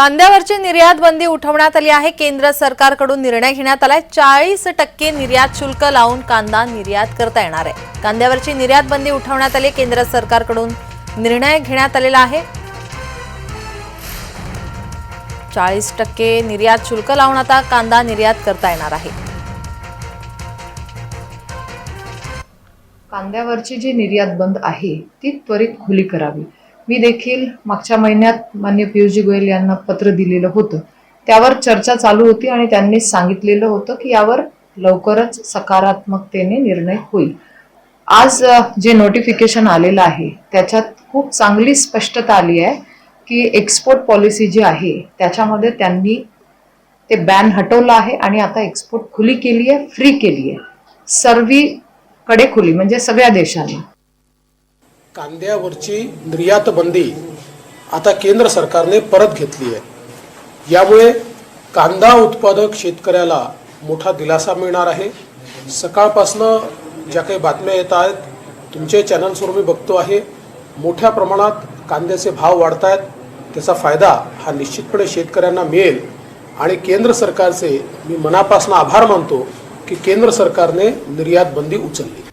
कांद्यावरची निर्यात बंदी उठवण्यात आली आहे. केंद्र सरकारकडून निर्णय घेण्यात आलाय. चाळीस टक्के निर्यात शुल्क लावून कांदा निर्यात करता येणार आहे. कांद्यावरची निर्यात बंदी उठवण्यात आली केंद्र सरकारकडून निर्णय घेण्यात आलेला आहे. चाळीस टक्के निर्यात शुल्क लावून आता कांदा निर्यात करता येणार आहे. कांद्यावरची जी निर्यात बंद आहे ती त्वरित खुली करावी. मी देखील मागच्या महिन्यात मान्य पियुषजी गोयल यांना पत्र दिलेलं होतं. त्यावर चर्चा चालू होती आणि त्यांनी सांगितलेलं होतं की यावर लवकरच सकारात्मकतेने निर्णय होईल. आज जे नोटिफिकेशन आलेलं आहे त्याच्यात खूप चांगली स्पष्टता आली आहे की एक्सपोर्ट पॉलिसी जी आहे त्याच्यामध्ये त्यांनी ते बॅन हटवलं आहे आणि आता एक्सपोर्ट खुली केली आहे फ्री केली आहे. सर्वीकडे खुली म्हणजे सगळ्या देशांना. कांद्यावरची निर्यात बंदी आता केंद्र सरकारने परत घेतली आहे. यामुळे कांदा उत्पादक शेतकऱ्याला मोठा दिलासा मिळणार आहे. सकाळपासनं ज्या काही बातम्या येत आहेत तुमचे चॅनल्सवर मी बघतो आहे मोठ्या प्रमाणात कांद्याचे भाव वाढत आहेत त्याचा फायदा हा निश्चितपणे शेतकऱ्यांना मिळेल. आणि केंद्र सरकारचे मी मनापासून आभार मानतो की केंद्र सरकारने निर्यात बंदी उचलली.